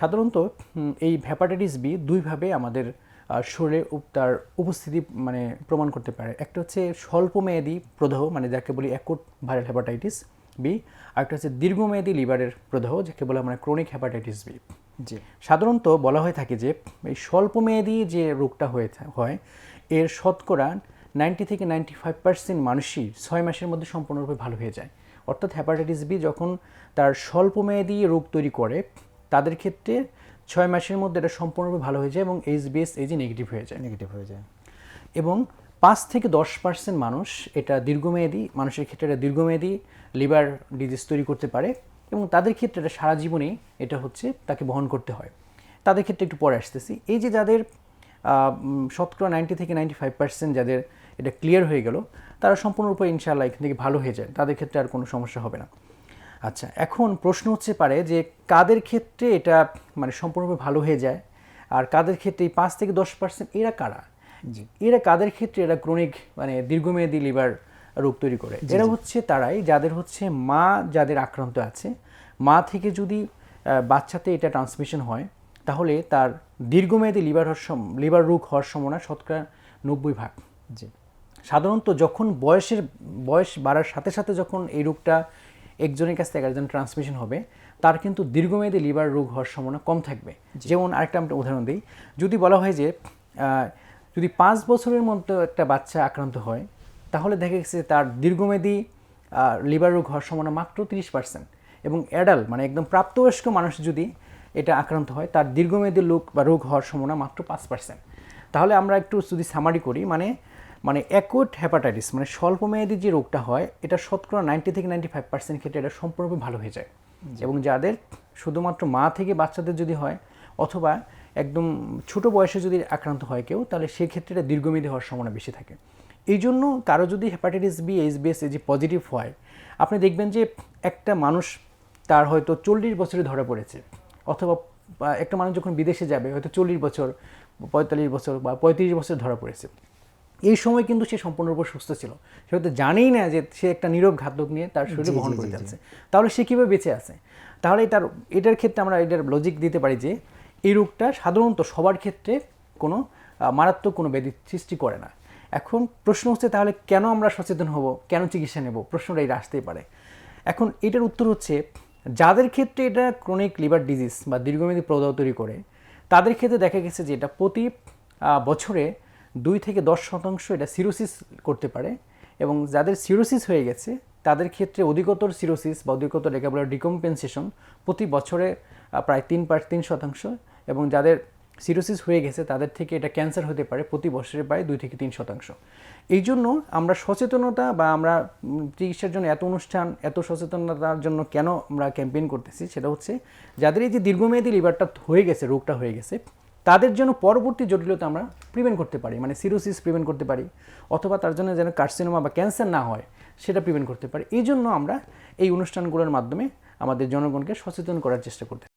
সাধারণত এই hepatitis B দুইভাবে আমাদের শরীরে তার উপস্থিতি মানে প্রমাণ করতে পারে। একটা হচ্ছে স্বল্পমেয়াদী প্রদাহ মানে যাকে বলি অ্যাকুট ভাইরাল হ্যাপাটাইটিস বি আর একটা হচ্ছে দীর্ঘমেয়াদী লিভারের প্রদাহ যাকে বলে আমরা ক্রনিক হ্যাপাটাইটিস বি জি। সাধারণত বলা হয়ে থাকে যে এই স্বল্পমেয়াদী যে রোগটা হয়ে হয় এর শতকরা নাইনটি থেকে নাইনটি ফাইভ পার্সেন্ট মানুষই ছয় মাসের মধ্যে সম্পূর্ণরূপে ভালো হয়ে যায়। অর্থাৎ হ্যাপাটাইটিস বি যখন তার স্বল্পমেয়াদী রোগ তৈরি করে তাদের ক্ষেত্রে ছয় মাসের মধ্যে এটা সম্পূর্ণরূপে ভালো হয়ে যায় এবং এইচবিএস এইজি নেগেটিভ হয়ে যায়। নেগেটিভ হয়ে যায়। এবং পাঁচ থেকে দশ পার্সেন্ট মানুষ এটা দীর্ঘমেয়াদী মানুষের ক্ষেত্রে এটা দীর্ঘমেয়াদী লিভার ডিজিজ তৈরি করতে পারে এবং তাদের ক্ষেত্রে এটা সারা জীবনেই এটা হচ্ছে তাকে বহন করতে হয়। তাদের ক্ষেত্রে একটু পরে আসতেছি। এই যে যাদের শতকরা নাইনটি থেকে নাইনটি ফাইভ পার্সেন্ট যাদের এটা ক্লিয়ার হয়ে গেল তারা সম্পূর্ণরূপে ইনশাআল্লাহ এখান থেকে ভালো হয়ে যায়। তাদের ক্ষেত্রে আর কোনো সমস্যা হবে না। আচ্ছা এখন প্রশ্ন হচ্ছে পারে যে কাদের ক্ষেত্রে এটা মানে সম্পূর্ণরূপে ভালো হয়ে যায়? আর কাদের ক্ষেত্রে এই পাঁচ থেকে দশ পার্সেন্ট এরা কারা? এরা কাদের ক্ষেত্রে এরা ক্রনিক মানে দীর্ঘমেয়াদী লিভার রোগ তৈরি করে? এরা হচ্ছে তারাই যাদের হচ্ছে মা যাদের আক্রান্ত আছে। মা থেকে যদি বাচ্চাতে এটা ট্রান্সমিশন হয় তাহলে তার দীর্ঘমেয়াদী লিভার হওয়ার সম- লিভার রোগ হওয়ার সম্ভাবনা শতকরা নব্বই ভাগ। জি। সাধারণত যখন বয়সের বয়স বাড়ার সাথে সাথে যখন এই রোগটা একজনের কাছ থেকে একজন ট্রান্সমিশন হবে তার কিন্তু দীর্ঘমেয়াদী লিভার রোগ হওয়ার সম্ভাবনা কম থাকবে। যেমন আরেকটা আমরা উদাহরণ দিই যদি বলা হয় যে যদি পাঁচ বছরের মধ্যে একটা বাচ্চা আক্রান্ত হয় তাহলে দেখা গেছে তার দীর্ঘমেয়াদী লিভার রোগ হওয়ার সম্ভাবনা মাত্র তিরিশ পার্সেন্ট এবং অ্যাডাল্ট মানে একদম প্রাপ্তবয়স্ক মানুষ যদি এটা আক্রান্ত হয় তার দীর্ঘমেয়াদী লোক বা রোগ হওয়ার সম্ভাবনা মাত্র পাঁচ পার্সেন্ট তাহলে আমরা একটু যদি সামারি করি মানে মানে অ্যাকুট হ্যাপাটাইটিস মানে স্বল্পমেয়াদী যে রোগটা হয় এটা শতকরা নাইনটি থেকে নাইনটি ফাইভ পার্সেন্ট ক্ষেত্রে এটা সম্পূর্ণরূপে ভালো হয়ে যায়। এবং যাদের শুধুমাত্র মা থেকে বাচ্চাদের যদি হয় অথবা একদম ছোট বয়সে যদি আক্রান্ত হয় কেউ তাহলে সেক্ষেত্রে এটা দীর্ঘমেয়াদী হওয়ার সম্ভাবনা বেশি থাকে। এই জন্য কারও যদি হ্যাপাটাইটিস বি এইচবিএস এই যে পজিটিভ হয় আপনি দেখবেন যে একটা মানুষ তার হয়তো চল্লিশ বছরে ধরা পড়েছে অথবা একটা মানুষ যখন বিদেশে যাবে হয়তো চল্লিশ বছর পঁয়তাল্লিশ বছর বা পঁয়ত্রিশ বছর ধরা পড়েছে। এই সময় কিন্তু সে সম্পূর্ণরূপে সুস্থ ছিল। সে হয়তো জানেই না যে সে একটা নীরব ঘাতক নিয়ে তার শরীরে বহন করে যাচ্ছে। তাহলে সে কীভাবে বেঁচে আছে? তাহলে তার এটার ক্ষেত্রে আমরা এটার লজিক দিতে পারি যে এই রোগটা সাধারণত সবার ক্ষেত্রে কোনো মারাত্মক কোনো ব্যাধি সৃষ্টি করে না। এখন প্রশ্ন হচ্ছে তাহলে কেন আমরা সচেতন হব? কেন চিকিৎসা নেব? প্রশ্নটা এটা আসতেই পারে। এখন এটার উত্তর হচ্ছে যাদের ক্ষেত্রে এটা ক্রনিক লিভার ডিজিজ বা দীর্ঘমেয়াদী প্রদাহ তৈরি করে তাদের ক্ষেত্রে দেখা গেছে যে এটা প্রতি বছরে দুই থেকে দশ শতাংশ এটা সিরোসিস করতে পারে এবং যাদের সিরোসিস হয়ে গেছে, তাদের ক্ষেত্রে অধিকতর সিরোসিস বা অধিকতর একে ডিকম্পেনসেশন প্রতি বছরে প্রায় তিন পার তিন শতাংশ এবং যাদের সিরোসিস হয়ে গেছে তাদের থেকে এটা ক্যান্সার হতে পারে প্রতি বছরে প্রায় দুই থেকে তিন শতাংশ। এই জন্য আমরা সচেতনতা বা আমরা চিকিৎসার জন্য এত অনুষ্ঠান, এত সচেতনতার জন্য কেন আমরা ক্যাম্পেইন করতেছি সেটা হচ্ছে, যাদের এই যে দীর্ঘমেয়াদী লিভারটা হয়ে গেছে, রোগটা হয়ে গেছে তাদের জন্য পরবর্তী জটিলতা আমরা প্রিভেন্ট করতে পারি মানে সিরোসিস প্রিভেন্ট করতে পারি, অথবা তার জন্য যেন কার্সিনোমা বা ক্যান্সার না হয়, সেটা প্রিভেন্ট করতে পারি। এই জন্য আমরা এই অনুষ্ঠানগুলোর মাধ্যমে আমাদের জনগণকে সচেতন করার চেষ্টা করতেছি